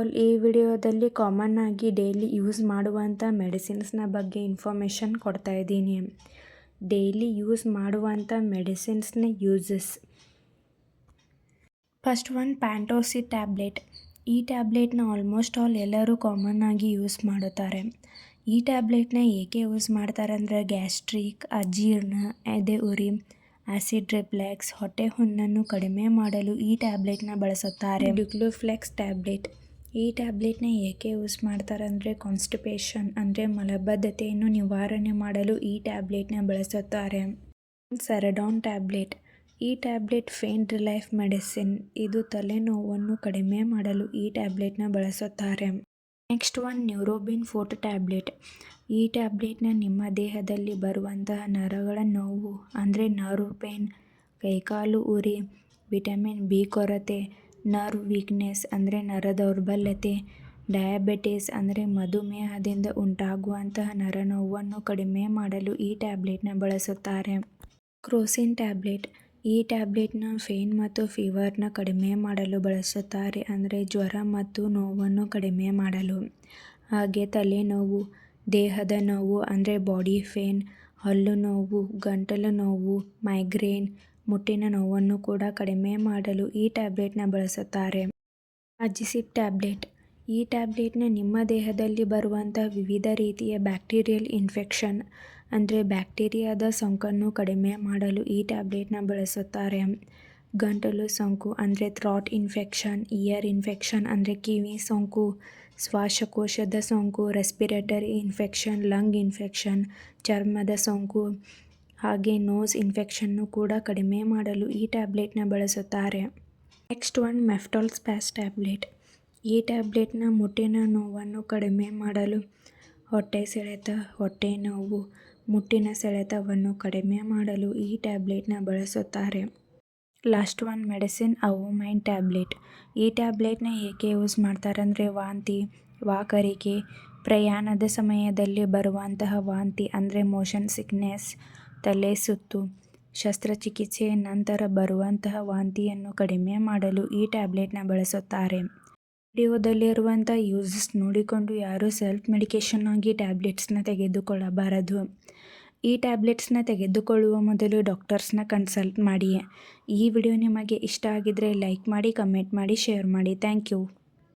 All ಈ ವಿಡಿಯೋದಲ್ಲಿ common ಆಗಿ ಡೈಲಿ ಯೂಸ್ ಮಾಡುವಂಥ ಮೆಡಿಸಿನ್ಸ್ನ ಬಗ್ಗೆ ಇನ್ಫಾರ್ಮೇಷನ್ ಕೊಡ್ತಾ ಇದ್ದೀನಿ. ಡೈಲಿ ಯೂಸ್ ಮಾಡುವಂಥ ಮೆಡಿಸಿನ್ಸ್ನ ಯೂಸಸ್ ಫಸ್ಟ್ ಒನ್ ಪ್ಯಾಂಟೋಸಿ ಟ್ಯಾಬ್ಲೆಟ್ ಈ ಟ್ಯಾಬ್ಲೆಟ್ನ ಆಲ್ಮೋಸ್ಟ್ ಆಲ್ ಎಲ್ಲರೂ ಕಾಮನ್ ಆಗಿ ಯೂಸ್ ಮಾಡುತ್ತಾರೆ. ಈ ಟ್ಯಾಬ್ಲೆಟ್ನ ಏಕೆ ಯೂಸ್ ಮಾಡ್ತಾರೆ ಅಂದರೆ ಗ್ಯಾಸ್ಟ್ರಿಕ್ ಅಜೀರ್ಣ, ಎದೆ ಉರಿ ಆಸಿಡ್ ರಿಪ್ಲೆಕ್ಸ್ ಹೊಟ್ಟೆ ಹುಣ್ಣನ್ನು ಕಡಿಮೆ ಮಾಡಲು ಈ ಟ್ಯಾಬ್ಲೆಟ್ನ ಬಳಸುತ್ತಾರೆ. ಡ್ಯುಕ್ಲೋಫ್ಲೆಕ್ಸ್ ಟ್ಯಾಬ್ಲೆಟ್ ಈ ಟ್ಯಾಬ್ಲೆಟ್ನ ಏಕೆ ಯೂಸ್ ಮಾಡ್ತಾರೆ ಅಂದರೆ ಕಾನ್ಸ್ಟಿಪೇಷನ್, ಅಂದರೆ ಮಲಬದ್ಧತೆಯನ್ನು ನಿವಾರಣೆ ಮಾಡಲು ಈ ಟ್ಯಾಬ್ಲೆಟ್ನ ಬಳಸುತ್ತಾರೆ. Saridon tablet. ಈ ಟ್ಯಾಬ್ಲೆಟ್ ಫೇನ್ ರಿಲೈಫ್ ಮೆಡಿಸಿನ್. ಇದು ತಲೆನೋವನ್ನು ಕಡಿಮೆ ಮಾಡಲು ಈ ಟ್ಯಾಬ್ಲೆಟ್ನ ಬಳಸುತ್ತಾರೆ. Next one, Neurobion forte tablet. ಈ ಟ್ಯಾಬ್ಲೆಟ್ನ ನಿಮ್ಮ ದೇಹದಲ್ಲಿ ಬರುವಂತಹ ನರಗಳ ನೋವು, ಅಂದರೆ ನರ್ವ್ ಪೇನ್, ಕೈಕಾಲು ಉರಿ, ವಿಟಮಿನ್ ಬಿ ಕೊರತೆ ನರ್ವ್ ವೀಕ್ನೆಸ್ ಅಂದರೆ ನರ ದೌರ್ಬಲ್ಯತೆ ಡಯಾಬಿಟಿಸ್ ಅಂದರೆ ಮಧುಮೇಹದಿಂದ ಉಂಟಾಗುವಂತಹ ನರ ನೋವನ್ನು ಕಡಿಮೆ ಮಾಡಲು ಈ ಟ್ಯಾಬ್ಲೆಟ್ನ ಬಳಸುತ್ತಾರೆ. ಕ್ರೋಸಿನ್ ಟ್ಯಾಬ್ಲೆಟ್, ಈ ಟ್ಯಾಬ್ಲೆಟ್ನ ಫೇನ್ ಮತ್ತು ಫೀವರ್ನ ಕಡಿಮೆ ಮಾಡಲು ಬಳಸುತ್ತಾರೆ ಅಂದರೆ ಜ್ವರ ಮತ್ತು ನೋವನ್ನು ಕಡಿಮೆ ಮಾಡಲು. ಹಾಗೆ ತಲೆನೋವು, ದೇಹದ ನೋವು ಅಂದರೆ ಬಾಡಿ ಫೇನ್ ಹಲ್ಲು ನೋವು, ಗಂಟಲು ನೋವು, ಮೈಗ್ರೇನ್ ಮುಟ್ಟಿನ ನೋವನ್ನು ಕೂಡ ಕಡಿಮೆ ಮಾಡಲು ಈ ಟ್ಯಾಬ್ಲೆಟ್ನ ಬಳಸುತ್ತಾರೆ. ಅಜಿಸಿಪ್ ಟ್ಯಾಬ್ಲೆಟ್. ಈ ಟ್ಯಾಬ್ಲೆಟ್ನ ನಿಮ್ಮ ದೇಹದಲ್ಲಿ ಬರುವಂಥ ವಿವಿಧ ರೀತಿಯ ಬ್ಯಾಕ್ಟೀರಿಯಲ್ ಇನ್ಫೆಕ್ಷನ್, ಅಂದರೆ ಬ್ಯಾಕ್ಟೀರಿಯಾದ ಸೋಂಕನ್ನು ಕಡಿಮೆ ಮಾಡಲು ಈ ಟ್ಯಾಬ್ಲೆಟ್ನ ಬಳಸುತ್ತಾರೆ. ಗಂಟಲು ಸೋಂಕು, ಅಂದರೆ ಥ್ರಾಟ್ ಇನ್ಫೆಕ್ಷನ್, ಇಯರ್ ಇನ್ಫೆಕ್ಷನ್, ಅಂದರೆ ಕಿವಿ ಸೋಂಕು, ಶ್ವಾಸಕೋಶದ ಸೋಂಕು, ರೆಸ್ಪಿರೇಟರಿ ಇನ್ಫೆಕ್ಷನ್, ಲಂಗ್ ಇನ್ಫೆಕ್ಷನ್, ಚರ್ಮದ ಸೋಂಕು ಹಾಗೆ ನೋಸ್ ಇನ್ಫೆಕ್ಷನ್ನು ಕೂಡ ಕಡಿಮೆ ಮಾಡಲು ಈ ಟ್ಯಾಬ್ಲೆಟ್ನ ಬಳಸುತ್ತಾರೆ. Next one Meftal Spas tablet. ಈ ಟ್ಯಾಬ್ಲೆಟ್ನ ಮುಟ್ಟಿನ ನೋವನ್ನು ಕಡಿಮೆ ಮಾಡಲು ಹೊಟ್ಟೆ ಸೆಳೆತ, ಹೊಟ್ಟೆ ನೋವು, ಮುಟ್ಟಿನ ಸೆಳೆತವನ್ನು ಕಡಿಮೆ ಮಾಡಲು ಈ ಟ್ಯಾಬ್ಲೆಟ್ನ ಬಳಸುತ್ತಾರೆ. Last one medicine Avomine tablet. ಈ ಟ್ಯಾಬ್ಲೆಟ್ನ ಏಕೆ ಯೂಸ್ ಮಾಡ್ತಾರೆ ಅಂದರೆ ವಾಂತಿ, ವಾಕರಿಕೆ, ಪ್ರಯಾಣದ ಸಮಯದಲ್ಲಿ ಬರುವಂತಹ ವಾಂತಿ ಅಂದರೆ ಮೋಷನ್ ಸಿಕ್ನೆಸ್ ತಲೆ ಸುತ್ತು. ಶಸ್ತ್ರಚಿಕಿತ್ಸೆಯ ನಂತರ ಬರುವಂತಹ ವಾಂತಿಯನ್ನು ಕಡಿಮೆ ಮಾಡಲು ಈ ಟ್ಯಾಬ್ಲೆಟ್ನ ಬಳಸುತ್ತಾರೆ. ವಿಡಿಯೋದಲ್ಲಿರುವಂಥ ಯೂಸಸ್ ನೋಡಿಕೊಂಡು ಯಾರೂ ಸೆಲ್ಫ್ ಮೆಡಿಕೇಷನ್ ಆಗಿ ಟ್ಯಾಬ್ಲೆಟ್ಸ್ನ ತೆಗೆದುಕೊಳ್ಳಬಾರದು. ಈ ಟ್ಯಾಬ್ಲೆಟ್ಸ್ನ ತೆಗೆದುಕೊಳ್ಳುವ ಮೊದಲು ಡಾಕ್ಟರ್ಸ್ನ ಕನ್ಸಲ್ಟ್ ಮಾಡಿ. ಈ ವಿಡಿಯೋ ನಿಮಗೆ ಇಷ್ಟ ಆಗಿದ್ದರೆ ಲೈಕ್ ಮಾಡಿ, ಕಮೆಂಟ್ ಮಾಡಿ, ಶೇರ್ ಮಾಡಿ. Thank you.